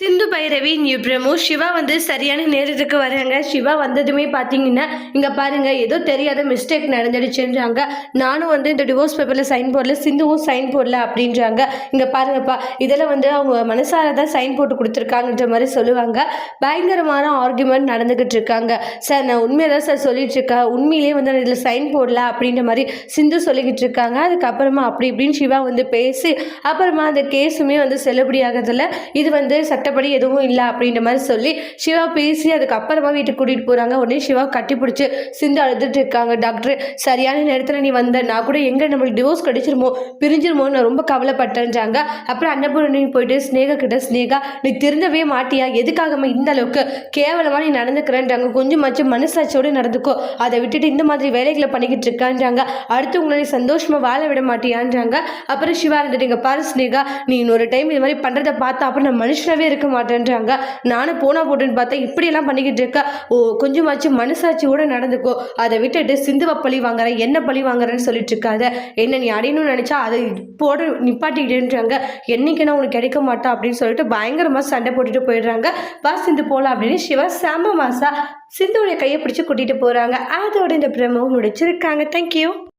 Sindhu Bhairavi new promo. Siva வந்து சரியான நேரத்துக்கு வராங்க. சிவா வந்ததுமே பார்த்தீங்கன்னா இங்கே பாருங்கள் ஏதோ தெரியாத மிஸ்டேக் நடந்துடுச்சுன்றாங்க. நானும் வந்து இந்த டிவோர்ஸ் பேப்பரில் சைன் போடல சிந்துவும் சைன் போடல அப்படின்றாங்க. இங்கே பாருங்கப்பா இதில் வந்து அவங்க மனசார தான் சைன் போட்டு கொடுத்துருக்காங்கன்ற மாதிரி சொல்லுவாங்க. பயங்கரமான ஆர்குமெண்ட் நடந்துக்கிட்டு இருக்காங்க. சார் நான் உண்மையை தான் சார் சொல்லிட்டு இருக்கேன். உண்மையிலேயே வந்து நான் இதில் சைன் போடல அப்படின்ற மாதிரி சிந்து சொல்லிக்கிட்டு இருக்காங்க. அதுக்கப்புறமா அப்படி இப்படின்னு சிவா வந்து பேசி அப்புறமா அந்த கேஸுமே வந்து செல்லுபடியாகிறதுல இது வந்து மற்றபடி எதுவும் இல்லை அப்படின்ற மாதிரி சொல்லி சிவா பேசி அதுக்கப்புறமா வீட்டுக்கு கூட்டிகிட்டு போகிறாங்க உடனே சிவா கட்டி பிடிச்சி சிந்து அழுதுட்டு இருக்காங்க. டாக்டர் சரியான நேரத்தில் நீ வந்த நான் கூட எங்கே நம்மளுக்கு டிவோர்ஸ் கிடைச்சிருமோ பிரிஞ்சிருமோ நான் ரொம்ப கவலைப்பட்டேன்றாங்க. அப்புறம் அன்னபூர்ணி போயிட்டு ஸ்னேகா கிட்ட ஸ்னேகா நீ திருந்தவே மாட்டியா? எதுக்காகமா இந்த அளவுக்கு கேவலமாக நீ நடந்துக்கிறேன்றாங்க. கொஞ்சமாச்சும் மனசாட்சியோடு நடந்துக்கோ. அதை விட்டுட்டு இந்த மாதிரி வேலைகளை பண்ணிக்கிட்டு இருக்கான்றாங்க. அடுத்தவங்களை நீ சந்தோஷமாக வாழ விட மாட்டியான்றாங்க. அப்புறம் சிவா இருந்துட்டு இங்க பாரு ஸ்னேகா நீ இன்னொரு டைம் இது மாதிரி பண்ணுறதை பார்த்தா அப்புறம் நான் மனுஷனாவே இருக்க மாட்டேன்றாங்க. நானும் போனா போட்டுன்னு பார்த்தா இப்படியெல்லாம் பண்ணிக்கிட்டு இருக்க. ஓ கொஞ்சமாச்சும் மனசாட்சியோட நடந்துக்கோ. அதை விட்டுட்டு சிந்துவை பழி வாங்குறேன் என்ன பழி வாங்குறேன்னு சொல்லிட்டு இருக்காத. என்ன நீ அடையணும்னு நினச்சா அதை போட நிப்பாட்டிக்கிட்டுன்றாங்க. என்னைக்குன்னா உனக்கு கிடைக்க மாட்டா அப்படின்னு சொல்லிட்டு பயங்கரமாக சண்டை போட்டுட்டு போயிடுறாங்க. வா சிந்து போகலாம் அப்படின்னு சிவா செம மாசா சிந்துடைய கையை பிடிச்சி கூட்டிகிட்டு போகிறாங்க அதோட இந்த பிரமவும் முடிச்சிருக்காங்க. தேங்க்யூ